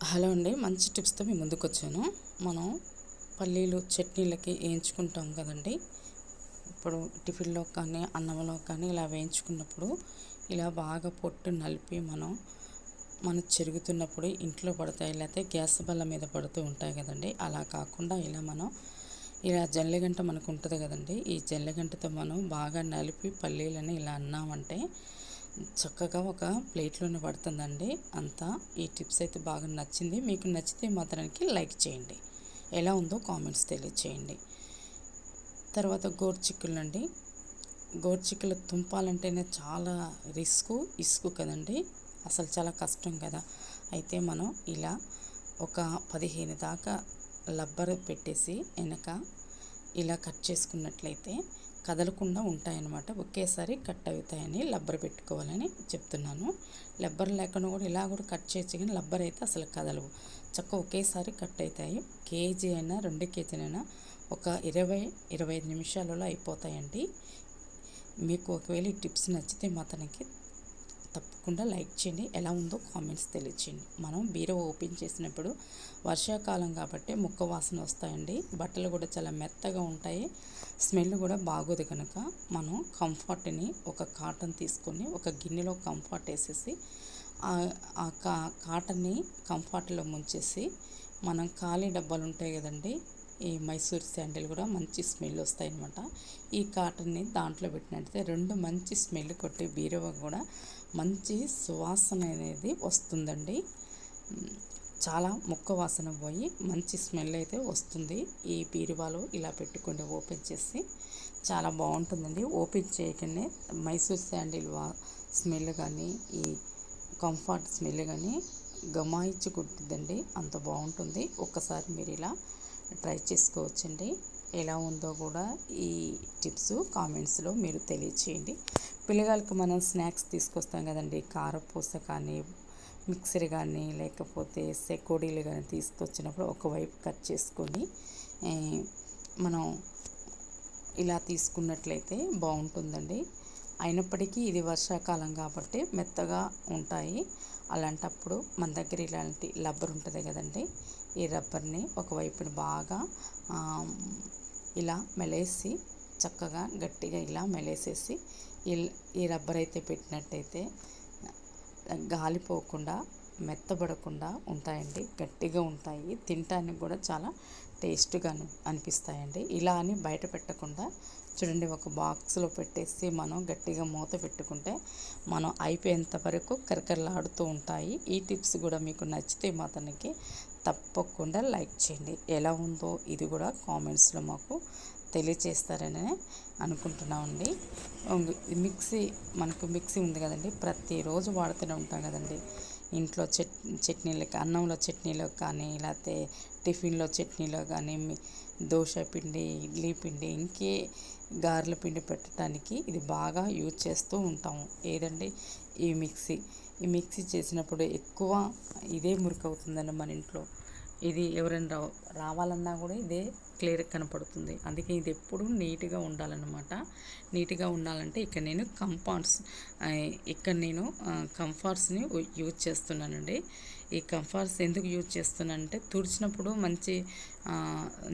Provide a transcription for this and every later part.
Hello అండి మంచి టిప్స్తో మీ ముందుకు వచ్చాను మనం పల్లీలు చట్నీలకి వేయించుకుంటాం కదండి. ఇప్పుడు టిఫిన్లో కానీ అన్నంలో కానీ ఇలా వేయించుకున్నప్పుడు ఇలా బాగా పొట్టు నలిపి మనం మనం చెరుగుతున్నప్పుడు ఇంట్లో పడతాయి లేకపోతే గ్యాస్ బల్ల మీద పడుతూ ఉంటాయి కదండి. అలా కాకుండా ఇలా మనం ఇలా జల్లెగంట మనకు ఉంటుంది కదండి. ఈ జల్లెగంటతో మనం బాగా నలిపి పల్లీలని ఇలా అన్నామంటే చక్కగా ఒక ప్లేట్లోనే పడుతుందండి. అంతా ఈ టిప్స్ అయితే బాగా నచ్చింది. మీకు నచ్చితే మాత్రానికి లైక్ చేయండి. ఎలా ఉందో కామెంట్స్ తెలియచేయండి. తర్వాత గోర్చిక్కులండి గోర్చిక్కులు తుంపాలంటేనే చాలా రిస్క్ ఇసుకు కదండి. అసలు చాలా కష్టం కదా. అయితే మనం ఇలా ఒక పదిహేను దాకా లబ్బర్ పెట్టేసి వెనక ఇలా కట్ చేసుకున్నట్లయితే కదలకుండా ఉంటాయన్నమాట. ఒకేసారి కట్ అవుతాయని లబ్బర్ పెట్టుకోవాలని చెప్తున్నాను. లబ్బర్ లేకుండా కూడా ఇలా కూడా కట్ చేయొచ్చు కానీ లబ్బర్ అయితే అసలు కదలవు. చక్క ఒకేసారి కట్ అవుతాయి. కేజీ అయినా రెండు కేజీలైనా ఒక ఇరవై ఇరవై ఐదు నిమిషాలలో అయిపోతాయండి. మీకు ఒకవేళ ఈ టిప్స్ నచ్చితే మాత్రానికి తప్పకుండా లైక్ చేయండి. ఎలా ఉందో కామెంట్స్ తెలియచేయండి. మనం బీరో ఓపెన్ చేసినప్పుడు వర్షాకాలం కాబట్టి ముక్క వాసన వస్తాయండి. బట్టలు కూడా చాలా మెత్తగా ఉంటాయి. స్మెల్ కూడా బాగోదు కనుక మనం కంఫర్ట్ని ఒక కాటన్ తీసుకొని ఒక గిన్నెలో కంఫర్ట్ వేసేసి ఆ కా కాటన్ని కంఫర్ట్లో ముంచేసి మనం ఖాళీ డబ్బాలు ఉంటాయి కదండి ఈ మైసూర్ శాండిల్ కూడా మంచి స్మెల్ వస్తాయి అనమాట ఈ కాటన్ని దాంట్లో పెట్టినట్టయితే రెండు మంచి స్మెల్ కొట్టి బీరువా కూడా మంచి సువాసన అనేది వస్తుందండి. చాలా ముక్క వాసన పోయి మంచి స్మెల్ అయితే వస్తుంది. ఈ బీరువాలో ఇలా పెట్టుకోండి ఓపెన్ చేసి చాలా బాగుంటుందండి. ఓపెన్ చేయకనే మైసూర్ శాండిల్ వా స్మెల్ కానీ ఈ కంఫర్ట్ స్మెల్ కానీ గమాయించుకుంటుందండి. అంత బాగుంటుంది. ఒక్కసారి మీరు ఇలా ట్రై చేసుకోవచ్చండి. ఎలా ఉందో కూడా ఈ టిప్స్ కామెంట్స్లో మీరు తెలియచేయండి. పిల్లగాళ్ళకి మనం స్నాక్స్ తీసుకొస్తాం కదండి. కారపూస కానీ మిక్సర్ కానీ లేకపోతే సెకోడీలు కానీ తీసుకొచ్చినప్పుడు ఒకవైపు కట్ చేసుకొని మనం ఇలా తీసుకున్నట్లయితే బాగుంటుందండి. అయినప్పటికీ ఇది వర్షాకాలం కాబట్టి మెత్తగా ఉంటాయి. అలాంటప్పుడు మన దగ్గర ఇలాంటి లబ్బర్ ఉంటుంది కదండి. ఈ రబ్బర్ని ఒకవైపున బాగా ఇలా మెలేసి చక్కగా గట్టిగా ఇలా మెలేసేసి ఈ రబ్బర్ అయితే పెట్టినట్టయితే గాలిపోకుండా మెత్తబడకుండా ఉంటాయండి. గట్టిగా ఉంటాయి. తినటానికి కూడా చాలా టేస్ట్గా అనిపిస్తాయండి. ఇలా అని బయట పెట్టకుండా చూడండి ఒక బాక్స్లో పెట్టేసి మనం గట్టిగా మూత పెట్టుకుంటే మనం అయిపోయేంత వరకు కరకరలాడుతూ ఉంటాయి. ఈ టిప్స్ కూడా మీకు నచ్చితే మాత్రానికి తప్పకుండా లైక్ చేయండి. ఎలా ఉందో ఇది కూడా కామెంట్స్లో మాకు తెలియచేస్తారని అనుకుంటున్నామండి. మిక్సీ మనకు మిక్సీ ఉంది కదండి. ప్రతిరోజు వాడుతూనే ఉంటాం కదండి. ఇంట్లో చట్ చట్నీలకి అన్నంలో చట్నీలో కానీ లేకపోతే టిఫిన్లో చట్నీలో కానీ దోశ పిండి ఇడ్లీ పిండి ఇంకే గారెల పిండి పెట్టడానికి ఇది బాగా యూజ్ చేస్తూ ఉంటాము. ఏదండి? ఈ మిక్సీ. ఈ మిక్సీ చేసినప్పుడు ఎక్కువ ఇదే మురికవుతుందండి మన ఇంట్లో. ఇది ఎవరైనా రా రావాలన్నా కూడా ఇదే క్లియర్ కనపడుతుంది. అందుకే ఇది ఎప్పుడు నీట్గా ఉండాలన్నమాట. నీట్గా ఉండాలంటే ఇక్కడ నేను కంఫర్ట్స్ ఇక్కడ నేను కంఫర్ట్స్ని యూజ్ చేస్తున్నానండి. ఈ కంఫర్ట్స్ ఎందుకు యూజ్ చేస్తున్నానంటే తుడిచినప్పుడు మంచి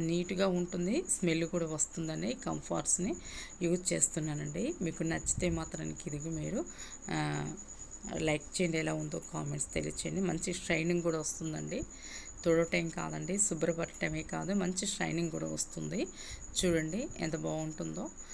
నీట్గా ఉంటుంది స్మెల్ కూడా వస్తుందని కంఫర్ట్స్ని యూజ్ చేస్తున్నానండి. మీకు నచ్చితే మాత్రానికి ఇది మీరు లైక్ చేయండి ఎలా ఉందో కామెంట్స్ తెలియచేయండి. మంచి షైనింగ్ కూడా వస్తుందండి. తుడటం కాదండి శుభ్రపడటమే కాదు మంచి షైనింగ్ కూడా వస్తుంది. చూడండి ఎంత బాగుంటుందో.